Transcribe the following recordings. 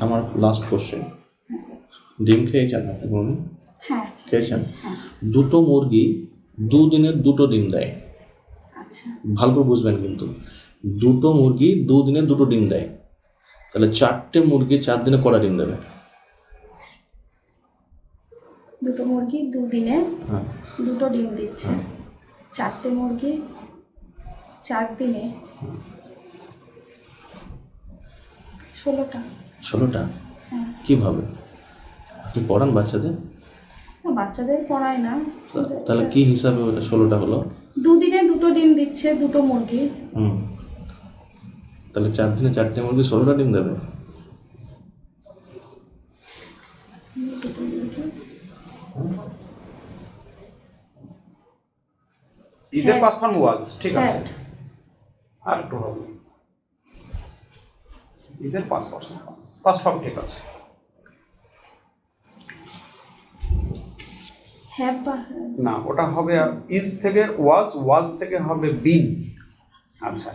আমার last question হ্যাঁ ডিম খেয়েছেন আপনি বলুন। হ্যাঁ। খেয়েছেন? দুটো মুরগি দুদিনের দুটো ডিম দেয়। আচ্ছা। ভালো করে বুঝবেন কিন্তু। দুটো মুরগি দুদিনে দুটো ডিম দেয়। তাহলে চারটে মুরগি চার দিনে কটা ডিম দেবে? দুটো মুরগি দুদিনে হ্যাঁ। দুটো ডিম দিচ্ছে। চারটে মুরগি চার দিনে ষোলোটা। ষোলোটা? হ্যাঁ। কীভাবে? আপনি পড়ান বাচ্চাদের? না, বাচ্চাদের পড়ায় না। তাহলে কি হিসাবে ষোলোটা হলো? দুদিনে দুটো ডিম দিচ্ছে দুটো মুরগি। হুম। তাহলে চার দিনে চারটে মুরগি ষোলোটা ডিম দেবে? মুরগি ইজের পাস ফর্ম ওয়াজ ঠিক আছে। আর একটু হবে। ইজের পাস ফর্ম পাস ফর্ম ঠিক আছে। না ওটা হবে ইজ থেকে ওয়াজ ওয়াজ থেকে হবে বিন আচ্ছা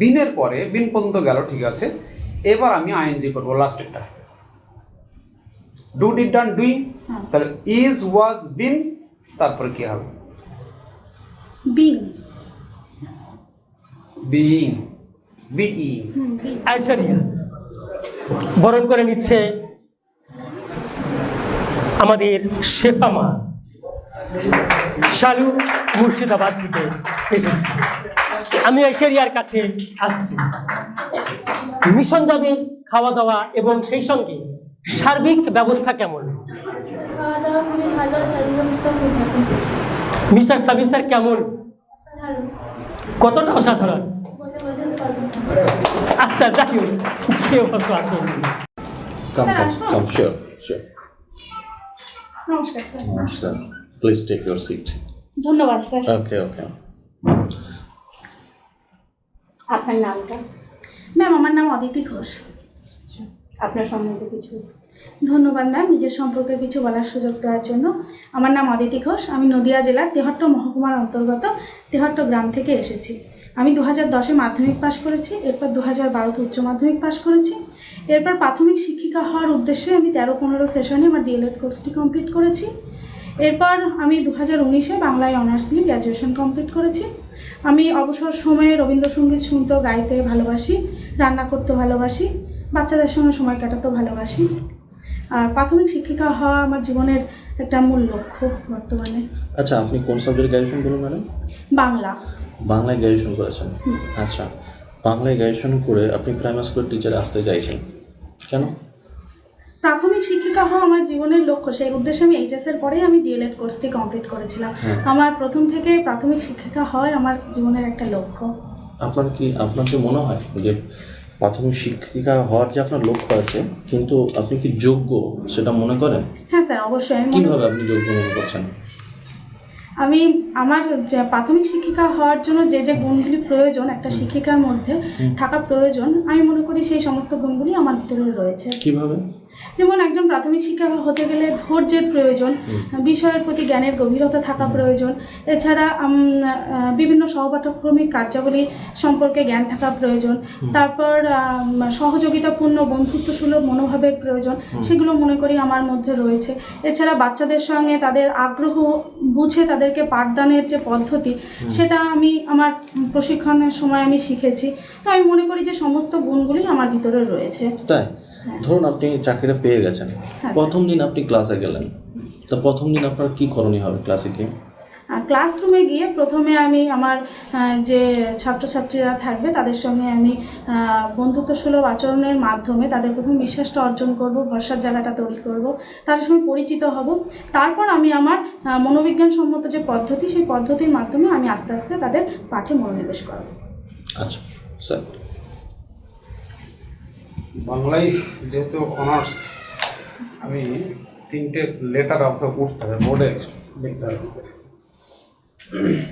বিনের পরে বিন পর্যন্ত গেল ঠিক আছে। এবার আমি আইএনজি করব লাস্টেরটা ডু ডিড ডান ডুইং তাহলে ইজ ওয়াজ বিন তারপরে কি হবে? বিন বিইং বিইং আইসারিয়া বরণ করে নিচ্ছে আমাদের শেফা মা। শালু মুর্শিদাবাদ থেকে এসেছি। আমি ঐশ্বরিয়ার কাছে আসছি। মিশন যাবে খাওয়া দাওয়া এবং সেই সঙ্গে সার্বিক ব্যবস্থা কেমন? মিস্টার সাবির স্যার কেমন? কতটা অসাধারণ? আচ্ছা যাই হোক। কেউ হয়তো আসেন। Come sir, come? Come sure sure নমস্কার স্যার নমস্কার। প্লিজ টেক ইউর সিট ধন্যবাদ স্যার ওকে ওকে আপনার নামটা? ম্যাম আমার নাম অদিতি ঘোষ। আপনার সম্বন্ধে কিছু? ধন্যবাদ ম্যাম। নিজের সম্পর্কে কিছু বলার সুযোগ দেওয়ার জন্য। আমার নাম অদিতি ঘোষ। আমি নদিয়া জেলার তেহট্ট মহকুমার অন্তর্গত তেহট্ট গ্রাম থেকে এসেছি। আমি দু হাজার দশে মাধ্যমিক পাশ করেছি এরপর দু হাজার বারোতে উচ্চ মাধ্যমিক পাশ করেছি। এরপর প্রাথমিক শিক্ষিকা হওয়ার উদ্দেশ্যে আমি তেরো পনেরো সেশনে আমার ডিএলএড কোর্সটি কমপ্লিট করেছি। এরপর আমি দু হাজার উনিশে বাংলায় অনার্স নিয়ে গ্র্যাজুয়েশন কমপ্লিট করেছি। আমি অবসর সময়ে রবীন্দ্রসঙ্গীত শুনতে গাইতে ভালোবাসি রান্না করতে ভালোবাসি বাচ্চাদের সঙ্গে সময় কাটাতেও ভালোবাসি। আর প্রাথমিক শিক্ষিকা হওয়া আমার জীবনের একটা মূল লক্ষ্য বর্তমানে। আচ্ছা আপনি কোন সাবজেক্টে গ্র্যাজুয়েশন করলেন ম্যাডাম? বাংলা। বাংলায় গ্র্যাজুয়েশন করেছেন। আচ্ছা বাংলায় গ্র্যাজুয়েশন করে আপনি প্রাইমারি স্কুলের টিচার আসতে চাইছেন। কেন? প্রাথমিক শিক্ষিকা হওয়া আমার জীবনের লক্ষ্য। সেই উদ্দেশ্যে আমি এইচএস এর পরেই আমি ডিএলএড কোর্সটি কমপ্লিট করেছিলাম। আমার প্রথম থেকে প্রাথমিক শিক্ষিকা হয় আমার জীবনের একটা লক্ষ্য। আপনার কি আপনার কি মনে হয় যে প্রাথমিক শিক্ষিকা হওয়ার যে আপনার লক্ষ্য আছে কিন্তু আপনি কি যোগ্য সেটা মনে করেন? হ্যাঁ স্যার অবশ্যই কীভাবে আপনি যোগ্য মনে করছেন? আমি আমার যে প্রাথমিক শিক্ষিকা হওয়ার জন্য যে যে গুণগুলি প্রয়োজন একটা শিক্ষিকার মধ্যে থাকা প্রয়োজন আমি মনে করি সেই সমস্ত গুণগুলি আমার ভিতরে রয়েছে। কীভাবে? যেমন একজন প্রাথমিক শিক্ষক হতে গেলে ধৈর্যের প্রয়োজন বিষয়ের প্রতি জ্ঞানের গভীরতা থাকা প্রয়োজন এছাড়া বিভিন্ন সহপাঠক্রমিক কার্যাবলী সম্পর্কে জ্ঞান থাকা প্রয়োজন তারপর সহযোগিতাপূর্ণ বন্ধুত্ব সুলভ মনোভাবের প্রয়োজন সেগুলো মনে করি আমার মধ্যে রয়েছে। এছাড়া বাচ্চাদের সঙ্গে তাদের আগ্রহ বুঝে তাদেরকে পাঠদানের যে পদ্ধতি সেটা আমি আমার প্রশিক্ষণের সময় আমি শিখেছি। তো আমি মনে করি যে সমস্ত গুণগুলি আমার ভিতরে রয়েছে। তাই? ধরুন আপনি চাকরিটা পেয়ে গেছেন। প্রথম দিন আপনি ক্লাসে গেলেন। তো প্রথম দিন আপনার কি করণীয় হবে ক্লাসে গিয়ে? ক্লাসরুমে গিয়ে প্রথমে আমি আমার যে ছাত্রছাত্রীরা থাকবে তাদের সঙ্গে আমি আহ, বন্ধুত্ব সুলভ আচরণের মাধ্যমে তাদের প্রথম বিশ্বাসটা অর্জন করব ভরসার জায়গাটা তৈরি করব তাদের সঙ্গে পরিচিত হব। তারপর আমি আমার আহ, মনোবিজ্ঞান সম্মত যে পদ্ধতি সেই পদ্ধতির মাধ্যমে আমি আস্তে আস্তে তাদের পাঠে মনোনিবেশ করব। আচ্ছা স্যার। বাংলায় যেহেতু অনার্স আমি তিনটে লেটার আপনার উঠতে হবে বোর্ডে লিখতে হবে। चार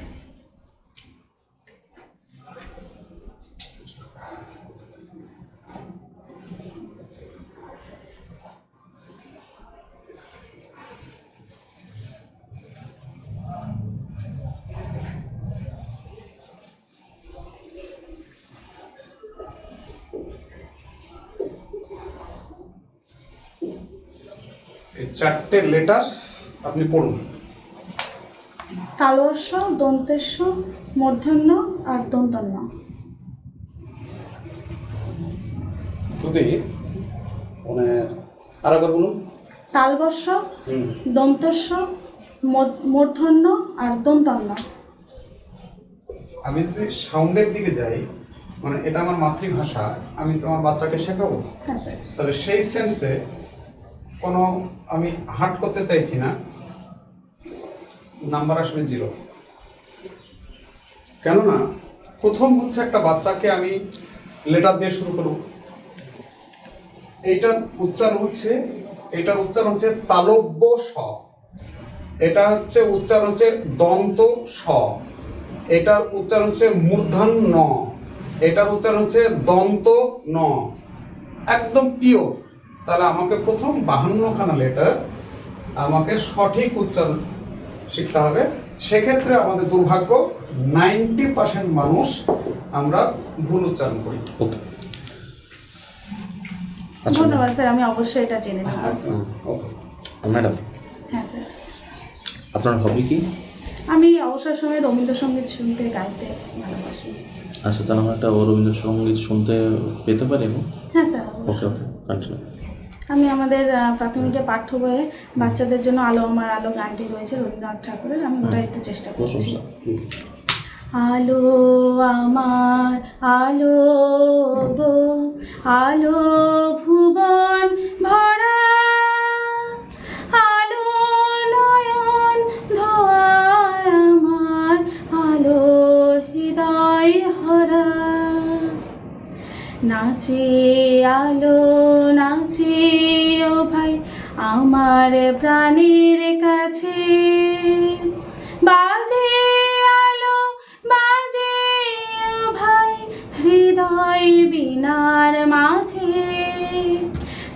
लेटर अपनी पढ़ू তালবস্য দন্তেস্য মূর্ধন্য আর দন্তন্য। যদি মানে আর একবার বলুন। তালবস্য দন্তস্য মূর- মূর্ধন্য আর দন্তন্য। আমি যদি সাউন্ডের দিকে যাই মানে এটা আমার মাতৃভাষা আমি তো আমার বাচ্চাকে শেখাবো? হ্যাঁ স্যার। তাহলে সেই সেন্সে কোনো আমি হার্ট করতে চাইছি না নাম্বার আসবে জিরো। কেননা প্রথম হচ্ছে একটা বাচ্চাকে আমি লেটার দিয়ে শুরু করব। এইটার উচ্চারণ হচ্ছে এটার উচ্চারণ হচ্ছে তালব্য স। এটা হচ্ছে উচ্চারণ হচ্ছে দন্ত স। এটার উচ্চারণ হচ্ছে মূর্ধন ন। এটার উচ্চারণ হচ্ছে দন্ত ন। একদম পিওর তাহলে আমাকে প্রথম বাহান্নখানা লেটার আমাকে সঠিক উচ্চারণ শিখতে হবে। সেক্ষেত্রে আমাদের দুর্ভাগ্য নাইনটি পার্সেন্ট মানুষ আমরা ভুল উচ্চারণ করি। আচ্ছা। ধন্যবাদ স্যার আমি অবশ্যই এটা জেনে নেব। ম্যাডাম? হ্যাঁ স্যার। আপনার হবি কি? আমি অবসর সময়ে রবীন্দ্রসঙ্গীত শুনতে গাইতে ভালোবাসি। আচ্ছা তাহলে আমরা একটা রবীন্দ্রসঙ্গীত শুনতে পেতে পারি হ্যাঁ স্যার ওকে ওকে কন্টিনিউ আমি আমাদের প্রাথমিক পাঠ্য বইয়ে বাচ্চাদের জন্য আলো আমার আলো গানটি রয়েছে রবীন্দ্রনাথ ঠাকুরের। আমি ওটা একটু চেষ্টা করছি। আলো আমার আলো গো আলো ভুবন ভরা নাচে আলো, নাচে, ও ভাই, আমার প্রাণের কাছে। বাজে আলো, বাজে, ও ভাই, হৃদয় বিনার মাঝে।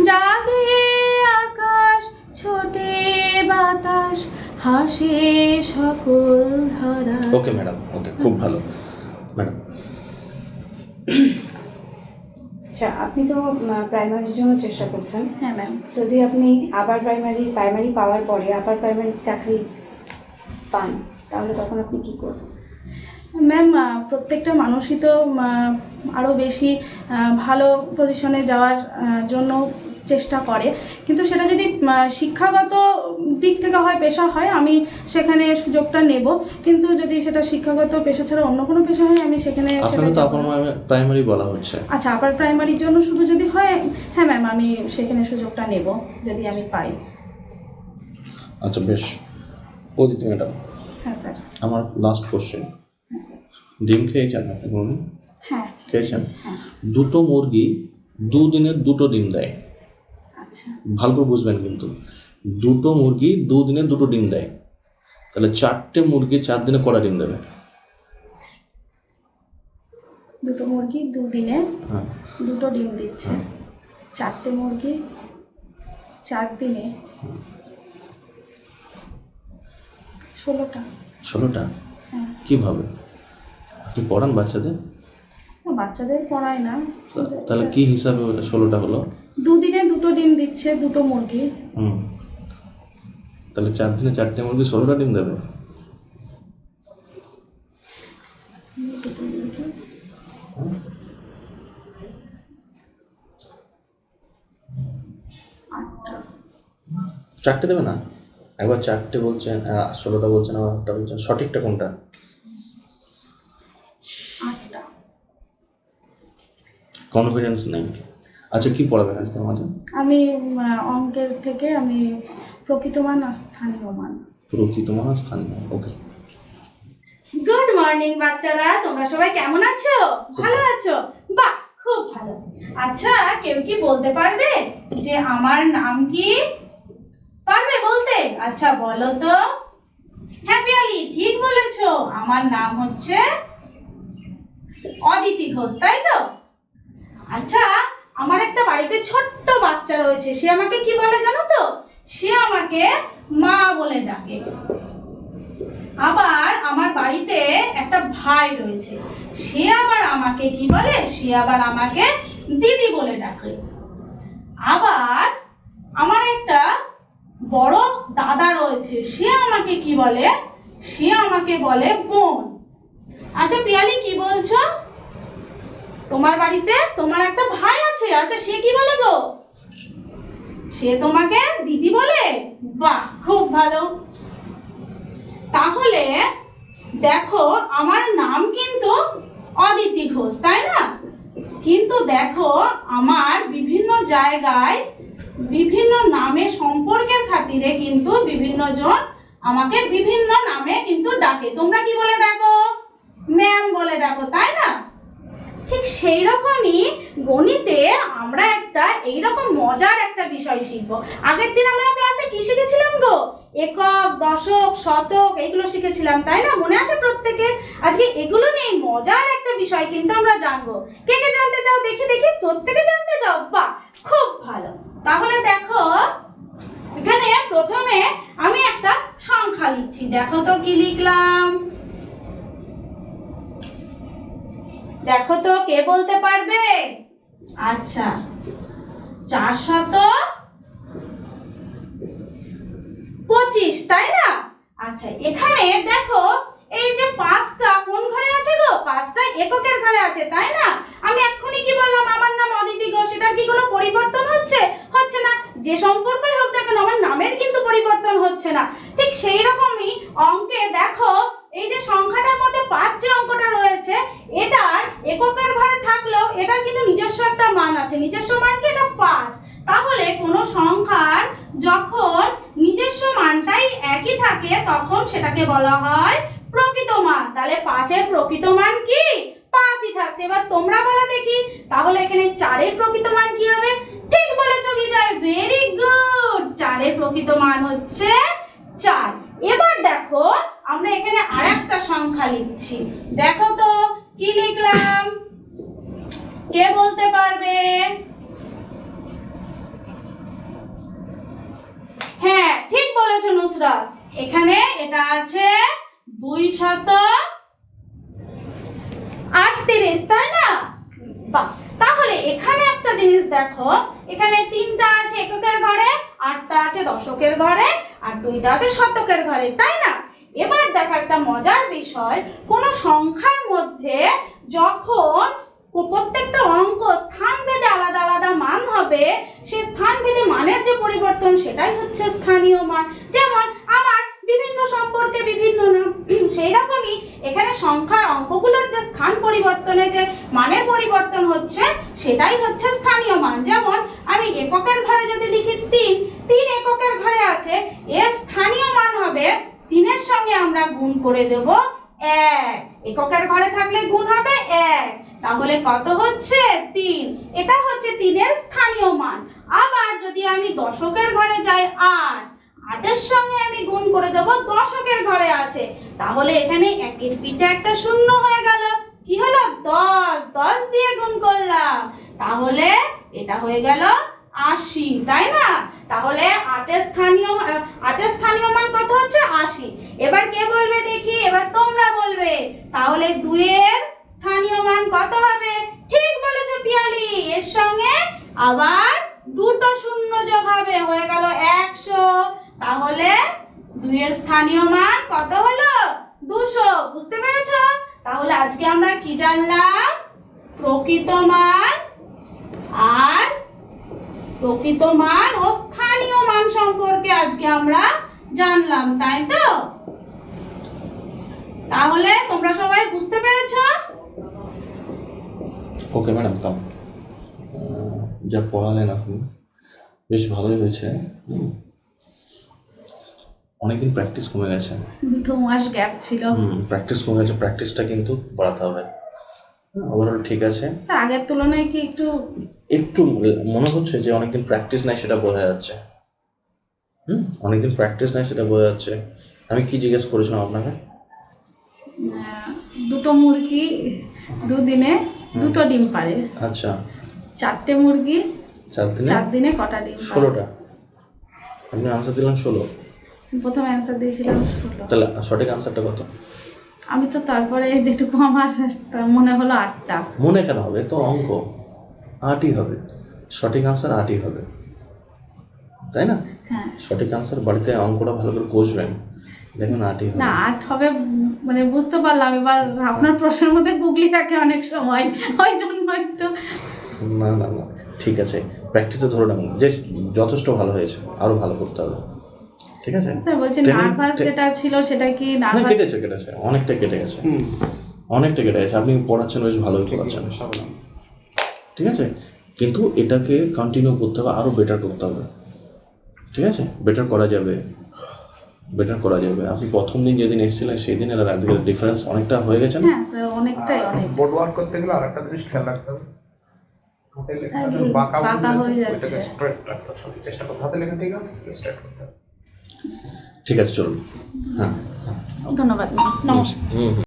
জাগে আকাশ, ছোটে বাতাস, হাসে সকল ধরা। ওকে ম্যাডাম ওকে খুব ভালো। ম্যাডাম আচ্ছা আপনি তো প্রাইমারির জন্য চেষ্টা করছেন। হ্যাঁ ম্যাম যদি আপনি আবার প্রাইমারি প্রাইমারি পাওয়ার পরে আবার প্রাইমারি চাকরি পান তাহলে তখন আপনি কী করবেন? ম্যাম প্রত্যেকটা মানুষই তো আরও বেশি ভালো পজিশনে যাওয়ার জন্য চেষ্টা করে। কিন্তু সেটা যদি শিক্ষাগত দিক থেকে হয় পেশা হয় আমি সেখানে সুযোগটা নেব। কিন্তু যদি সেটা শিক্ষাগত পেশা ছাড়া অন্য কোনো পেশা হয় আমি সেখানে সেটা তো প্রাইমারি বলা হচ্ছে। আচ্ছা আপার প্রাইমারির জন্য শুধু যদি হয় হ্যাঁ ম্যাম আমি সেখানে সুযোগটা নেব যদি আমি পাই। আচ্ছা বেশ। অদিতি ম্যাডাম হ্যাঁ স্যার। আমার লাস্ট কোশ্চেন হ্যাঁ স্যার। ডিম খেয়েছেন আপনি কোনোদিন? হ্যাঁ। খেয়েছেন? দুটো মুরগি দুদিনের দুটো ডিম দেয়। ভালো করে বুঝবেন কিন্তু। দুটো মুরগি দুদিনে দুটো ডিম দেয়। তাহলে চারটে মুরগি চার দিনে কটা ডিম দেবে? দুটো মুরগি দুদিনে হ্যাঁ। দুটো ডিম দিচ্ছে। চারটে মুরগি চার দিনে ষোলোটা। ষোলোটা? হ্যাঁ। কীভাবে? আপনি পড়ান বাচ্চাদের? বাচ্চাদের পড়ায় না। তাহলে কি হিসাবে ষোলোটা হলো? দুদিনে দুটো ডিম দিচ্ছে দুটো মুরগি। হুম। তাহলে চার দিনে চারটে মুরগি ষোলোটা ডিম দেবে? চারটে দেবে না? একবার চারটে বলছেন ষোলোটা বলছেন আবার আটটা বলছেন সঠিকটা কোনটা? কনফিডেন্স নেই। আচ্ছা কি পড়াবেন আজকে আমাদের আমি অঙ্কের থেকে আমি প্রকৃতমান আর স্থানীয় মান প্রকৃত মান আর স্থানীয় ওকে গুড মর্নিং বাচ্চারা। তোমরা সবাই কেমন আছো? ভালো আছো? বাহ খুব ভালো। আচ্ছা কেউ কি বলতে পারবে যে আমার নাম কি? পারবে বলতে? আচ্ছা বলো তো। হ্যাপি আলি ঠিক বলেছ। আমার নাম হচ্ছে অদিতি ঘোষ তাই তো? আচ্ছা আমার একটা বাড়িতে ছোট্ট বাচ্চা রয়েছে, সে আমাকে কি বলে জানো তো? সে আমাকে মা বলে ডাকে। আবার আমার বাড়িতে একটা ভাই রয়েছে, সে আবার আমাকে কি বলে? সে আবার আমাকে দিদি বলে ডাকে। আবার আমার একটা বড় দাদা রয়েছে, সে আমাকে কি বলে? সে আমাকে বলে বোন। আচ্ছা পিয়ালি, কি বলছো? তোমার বাড়িতে তোমার একটা ভাই আছে। আচ্ছা সে কি বলে গো? সে তোমাকে দিদি বলে? বাহ, খুব ভালো। তাহলে দেখো, আমার নাম কিন্তু অদিতি ঘোষ, তাই না? কিন্তু দেখো, আমার বিভিন্ন জায়গায় বিভিন্ন নামে সম্পর্কের খাতিরে কিন্তু বিভিন্ন জন আমাকে বিভিন্ন নামে কিন্তু ডাকে। তোমরা কি বলে ডাকো? ম্যাম বলে ডাকো, তাই না? ঠিক সেই রকমই গণিতে আমরা একটা এইরকম মজার একটা বিষয় শিখব। আগের দিন আমরা ক্লাসে কি শিখেছিলাম গো? একক, দশক, শতক এগুলো শিখেছিলাম, তাই না? মনে আছে প্রত্যেকে আজকে এগুলো নিয়ে মজার একটা বিষয় কিন্তু আমরা জানব। কে কে জানতে চাও? দেখি দেখি, প্রত্যেকে জানতে চাও? বাহ, খুব ভালো। তাহলে দেখো, এখানে প্রথমে আমি একটা সংখ্যা লিখছি। দেখো তো কি লিখলাম? দেখো তো, কে বলতে পারবে? আচ্ছা চারশত পঁচিশ, তাই না? আচ্ছা এখানে দেখো, এই যে পাঁচটা কোন ঘরে আছে গো? পাঁচটা এককের ঘরে আছে, তাই না? আমি এক্ষুনি কি বললাম, আমার নাম অদিতি ঘোষ, এটার কি কোনো পরিবর্তন হচ্ছে? হচ্ছে না, যে সম্পর্কই হোক না কেন, আমার নামের কিন্তু পরিবর্তন হচ্ছে না। ঠিক সেই রকমই অঙ্কে দেখো এই যে সংখ্যাটার মধ্যে পাঁচ যে অঙ্কটা রয়েছে, এটার এককের ঘরে থাকলেও এটার কিন্তু নিজস্ব একটা মান আছে। নিজস্ব মান কি? এটা পাঁচ। তাহলে কোনো সংখ্যার যখন নিজস্ব মানটাই একই থাকে, তখন সেটাকে বলা হয় প্রকৃত মান। তাহলে পাঁচের প্রকৃত মান কি পাঁচই থাকছে এবার তোমরা বলো দেখি তাহলে এখানে চারের প্রকৃত মান কি হবে ঠিক বলেছ বিজয় ভেরি গুড চারের প্রকৃত মান হচ্ছে চার এবার দেখো আমরা এখানে আরেকটা সংখ্যা লিখছি দেখো তো কি লিখলাম কে বলতে পারবে হ্যাঁ ঠিক বলেছ নুসরাত এখানে এটা আছে দুই শত আটত্রিশ তাই না? বাহ, তাহলে এখানে একটা জিনিস দেখো, এখানে তিনটা আছে এককের ঘরে, আটটা আছে দশকের ঘরে, আর দুইটা আছে শতকের ঘরে, তাই না? এবার দেখো একটা মজার বিষয়, কোন সংখ্যার মধ্যে যখন প্রত্যেকটা অঙ্ক স্থান ভেদে আলাদা আলাদা মান হবে সেই স্থান ভেদে মানের যে পরিবর্তন, সেটাই হচ্ছে স্থানীয় মান। যেমন আমার বিভিন্ন সম্পর্কে বিভিন্ন নাম, সেই রকমই এখানে সংখ্যার অঙ্কগুলোর যে স্থান পরিবর্তনে যে মানের পরিবর্তন হচ্ছে সেটাই হচ্ছে স্থানীয় মান। যেমন, আমি এককের ঘরে যদি লিখি তিন তিন এককের ঘরে আছে, এর স্থানীয় মান হবে তিনের সঙ্গে আমরা গুণ করে দেব এক। এককের ঘরে থাকলে গুণ হবে এক। তাহলে কত হচ্ছে? তিন। এটা হচ্ছে তিনের স্থানীয় মান। আবার যদি আমি দশকের ঘরে যাই আট, আটের সঙ্গে আমি গুণ করে দেবো দশকের ঘরে আছে। তাহলে এখানে একের পিঠে একটা শূন্য হয়ে গেল কি হলো দশ দশ দিয়ে গুণ করলাম তাহলে এটা হয়ে গেল আশি, তাই না? তাহলে আটের স্থানীয় আটের স্থানীয় মান কত হচ্ছে? আশি। এবার কে বলবে দেখি? এবার তোমরা বলবে। তাহলে দুয়ের স্থানীয় মান কত হবে? ঠিক বলেছ পিয়ালি। এর সঙ্গে আবার দুটো শূন্য যোগ হবে। হয়ে গেল একশো। তাহলে দুইয়ের স্থানীয় মান কত হলো? দুশো। বুঝতে পেরেছ? তাহলে আজকে আমরা কি জানলাম? প্রকৃত মান আর প্রকৃত মান ও স্থানীয় মান সম্পর্কে আজকে আমরা জানলাম তাই তো? তাহলে তোমরা সবাই বুঝতে পেরেছ? ওকে ম্যাডাম কাম যা পড়ালেন আপনি বেশ ভালোই হয়েছে। অনেকদিন প্র্যাকটিস কমে গেছে। দু মাস গ্যাপ ছিল। প্র্যাকটিস কমে গেছে প্র্যাকটিসটা কিন্তু বাড়াতে হবে। ওভারঅল ঠিক আছে। স্যার আগের তুলনায় কি একটু একটু মনে হচ্ছে যে অনেকদিন প্র্যাকটিস নাই সেটা বোঝা যাচ্ছে। হুম? অনেকদিন প্র্যাকটিস নাই সেটা বোঝা যাচ্ছে। আমি কি জিজ্ঞেস করেছিলাম আপনাকে? দুটো মুরগি দুদিনে দুটো ডিম পারে। আচ্ছা। চারটে মুরগি চার দিনে? চার দিনে কটা ডিম ষোলোটা? আপনি আনসার দিলেন ষোলো? প্রথম অ্যান্সার দিয়েছিলাম ষোলো। তাহলে সঠিক আনসারটা কত? আমি তো তারপরে যেটুকু আমার মনে হলো আটটা। মনে কেন হবে? তো অঙ্ক। আটই হবে। সঠিক আনসার আটই হবে। তাই না? হ্যাঁ। সঠিক আনসার বাড়িতে অঙ্কটা ভালো করে কষবেন। দেখুন আটই হবে। না আট হবে মানে বুঝতে পারলাম। এবার আপনার প্রশ্নের মধ্যে গুগলি থাকে অনেক সময়। ওই জন্য একটু না না না। ঠিক আছে। প্র্যাকটিসে ধরে রাখুন। যে যথেষ্ট ভালো হয়েছে আরও ভালো করতে হবে। ঠিক আছে? স্যার বলছি Training- নার্ভাস যেটা ছিল সেটা কি নার্ভাস কেটেছে কেটেছে অনেকটা কেটে গেছে। অনেকটা কেটে গেছে আপনি পড়াচ্ছেন বেশ ভালোই পড়াচ্ছেন। ঠিক আছে? কিন্তু এটাকে কন্টিনিউ করতে হবে আরও বেটার করতে হবে। ঠিক আছে? বেটার করা যাবে। বেটার করা যাবে। আপনি প্রথম দিন যেদিন এসেছিলেন সেই দিন আর আজকের ডিফারেন্স অনেকটা হয়ে গেছে না? হ্যাঁ স্যার অনেকটাই অনেক বোর্ড ওয়ার্ক করতে গেলে আরেকটা জিনিস খেয়াল রাখতে হবে। হাতে লেখা হ্যাঁ, বাঁকা হয়ে যাচ্ছে। ওইটাকে স্ট্রেট রাখতে হবে। চেষ্টা করতে হাতে লেখা ঠিক আছে স্ট্রেট করতে হবে। ঠিক আছে চলুন। হ্যাঁ। ধন্যবাদ নমস্কার।